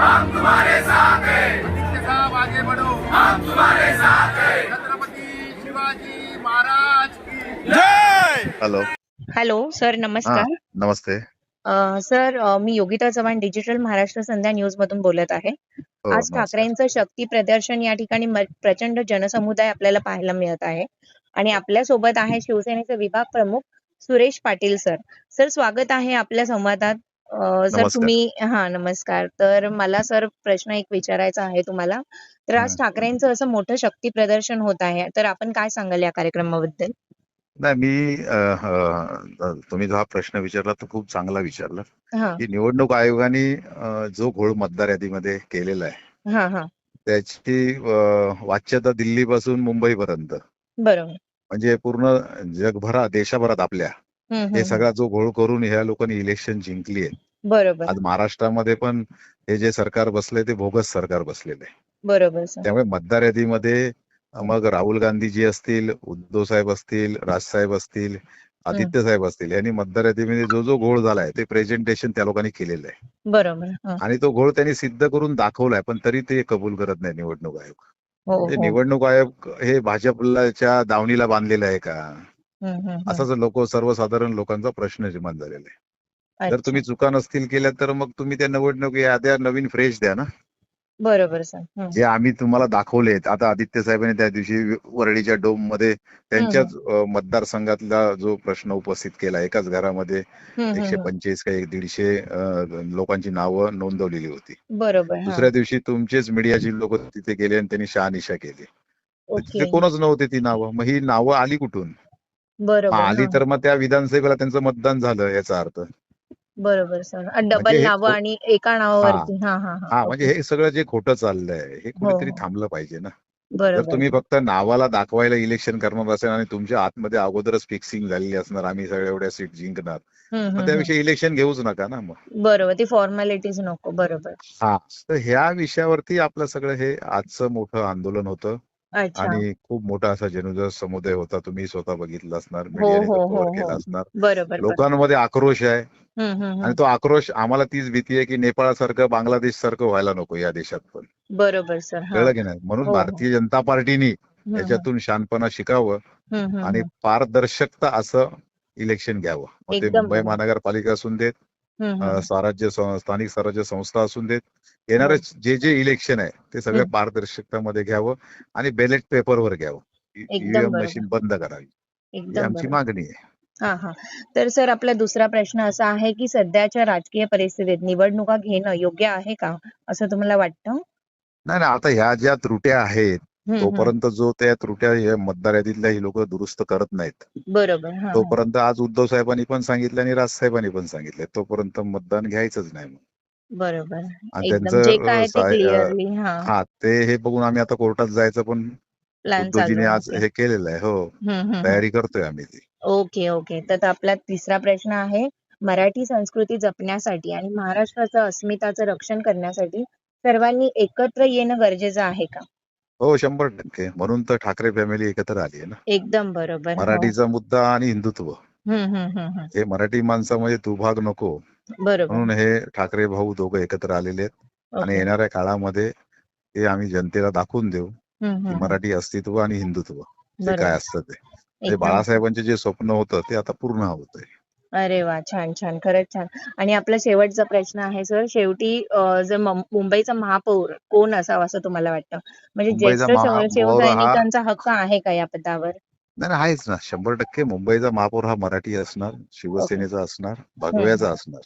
हम तुम्हारे साथ साहब आगे बढ़ो। हम तुम्हारे साथ है। शिवाजी महाराज की। जय! हॅलो सर नमस्कार. नमस्ते. सर मी योगिता चव्हाण डिजिटल महाराष्ट्र संध्या न्यूज मधून बोलत आहे. आज ठाकरेंचं शक्ती प्रदर्शन या ठिकाणी प्रचंड जनसमुदाय आपल्याला पाहायला मिळत आहे. आणि आपल्यासोबत आहे शिवसेनेचे विभाग प्रमुख सुरेश पाटील सर सर स्वागत आहे आपल्या संवादात. सर तुम्ही हा नमस्कार. तर मला सर प्रश्न एक विचारायचा आहे तुम्हाला. तर आज. ठाकरेंचं असं मोठं शक्ती प्रदर्शन होत आहे. तर आपण काय सांगाल या कार्यक्रमाबद्दल? नाही मी तुम्ही जो हा प्रश्न विचारला तो खूप चांगला विचारला. की निवडणूक आयोगाने जो घोळ मतदार यादीमध्ये केलेला आहे. हा हा. त्याची वाच्यता दिल्लीपासून मुंबईपर्यंत. बरोबर. म्हणजे पूर्ण जगभरात देशाभरात आपल्या. हे. सगळा जो घोळ करून ह्या लोकांनी इलेक्शन जिंकली आहे. बरोबर. आज महाराष्ट्रामध्ये पण हे जे सरकार बसले ते भोगस सरकार बसलेले आहे. बरोबर त्यामुळे मतदार यादीमध्ये मग राहुल गांधीजी असतील उद्धव साहेब असतील राजसाहेब असतील आदित्य साहेब असतील यांनी मतदार यादीमध्ये जो जो घोळ झालाय ते प्रेझेंटेशन त्या लोकांनी केलेलं आहे. बरोबर. आणि तो घोळ त्यांनी सिद्ध करून दाखवलाय पण तरी ते कबूल करत नाही निवडणूक आयोग. हो म्हणजे हो. निवडणूक आयोग हे भाजपच्या दावणीला बांधलेलं आहे का. असाच लोक सर्वसाधारण लोकांचा प्रश्न निर्माण झालेला आहे. जर. तुम्ही चुका नसतील केल्या तर मग तुम्ही त्या निवडणूक याद्या नवीन फ्रेश द्या ना. बरोबर सर. जे आम्ही तुम्हाला दाखवले आता आदित्य साहेबांनी त्या दिवशी वरळीच्या डोममध्ये त्यांच्याच मतदारसंघातला जो प्रश्न उपस्थित केला एकाच घरामध्ये एकशे. पंचवीस काही दीडशे लोकांची नावं नोंदवलेली होती. बरोबर. दुसऱ्या दिवशी तुमचेच मीडियाची लोक तिथे गेले आणि त्यांनी शहानिशा केली. तिथे कोणच नव्हते ती नावं. मग ही नावं आली कुठून? बरोबर आली हा. तर मग त्या विधानसभेला त्यांचं मतदान झालं याचा अर्थ. बरोबर सर. म्हणजे डबल हे नावं खो- आणि एका नावावरती. हा. हा हा हा. म्हणजे ओके. हे सगळं जे खोटं चाललंय हे कुठेतरी हो. थांबलं पाहिजे ना. जर बरोबर. तुम्ही फक्त नावाला दाखवायला इलेक्शन करणार असेल आणि तुमच्या आतमध्ये अगोदरच फिक्सिंग झालेली असणार आम्ही सगळ्या एवढ्या सीट जिंकणार हम्म, मग हम्म. त्याविषयी इलेक्शन घेऊच नका ना मग. बरोबर ती फॉर्मॅलिटीज नको बरोबर. हा तर ह्या विषयावरती आपलं सगळं हे आजचं मोठं आंदोलन होतं. अच्छा. आणि खूप मोठा असा जनुजा समुदाय होता. तुम्ही स्वतः बघितलं असणार हो मीडियाने हो तो हो. कव्हर केला हो असणार. बरोबर बरोबर. लोकांमध्ये आक्रोश आहे. आणि. तो आक्रोश आम्हाला तीच भीती आहे की नेपाळसारखं बांगलादेश सारखं व्हायला नको या देशात पण. बरोबर सर. हा. कळलं की नाही? म्हणून हो, हो. भारतीय जनता पार्टीनी. याच्यातून शानपणा शिकावं आणि. पारदर्शकता असं इलेक्शन घ्यावं. मग ते एकदम मुंबई बरोबर. महानगरपालिका असून देत स्वराज्य स्थानिक स्वराज्य संस्था असून देत येणारे जे जे इलेक्शन आहे ते सगळं हम्म. पारदर्शकतामध्ये घ्यावं आणि बॅलेट पेपरवर घ्यावं. ईव्हीएम. मशीन बंद करावी. ही आमची मागणी आहे. हा हा. तर सर आपला दुसरा प्रश्न असा आहे की सध्याच्या राजकीय परिस्थितीत निवडणुका घेणं योग्य आहे का असं तुम्हाला वाटतं? नाही नाही. आता ह्या ज्या त्रुट्या आहेत. तोपर्यंत जो त्या त्रुट्या हे मतदार यादीतल्या ही लोक दुरुस्त करत नाहीत. बरोबर. तोपर्यंत आज उद्धव साहेबांनी पण सांगितलं आणि राज साहेबांनी पण सांगितलं. तोपर्यंत मतदान घ्यायचंच नाही मग बरोबर. आणि त्यांचं, हा. ते हे बघून आम्ही आता कोर्टात जायचं पण प्लॅन उद्धवजीने आज हे केलेलं आहे हो. तयारी करतोय आम्ही ती. Okay okay. तर आपला तिसरा प्रश्न आहे मराठी संस्कृती जपण्यासाठी आणि महाराष्ट्राचं अस्मिताचं रक्षण करण्यासाठी सर्वांनी एकत्र येणं गरजेचं आहे का? हो शंभर टक्के. म्हणून तर ठाकरे फॅमिली एकत्र आली आहे ना. एकदम बरोबर हो. मराठीचा मुद्दा आणि हिंदुत्व. हम्म, हम्म, हम्म, हम्म. हे मराठी माणसामध्ये दुभाग नको. बरोबर. म्हणून हे ठाकरे भाऊ दोघं एकत्र आलेले आहेत. आणि ओके. येणाऱ्या काळामध्ये हे आम्ही जनतेला दाखवून देऊ हम्म, हम्म, की हम्म. मराठी अस्तित्व आणि हिंदुत्व. हे बरोबर. काय असतं ते? म्हणजे एकदम. बाळासाहेबांचे जे स्वप्न होतं ते आता पूर्ण होतंय. अरे वा छान छान खरंच छान. आणि आपला शेवटचा प्रश्न आहे सर शेवटी अं, जर मं- मुंबईचा महापौर कोण असावा असं तुम्हाला वाटतं? म्हणजे मुंबईचा ज्येष्ठ शिव- महापौर हा- शिवसैनिकांचा हक्क आहे का या पदावर? नाही नाही, आहेच ना. शंभर टक्के मुंबईचा महापौर हा मराठी असणार शिवसेनेचा असणार भगव्याचा असणार.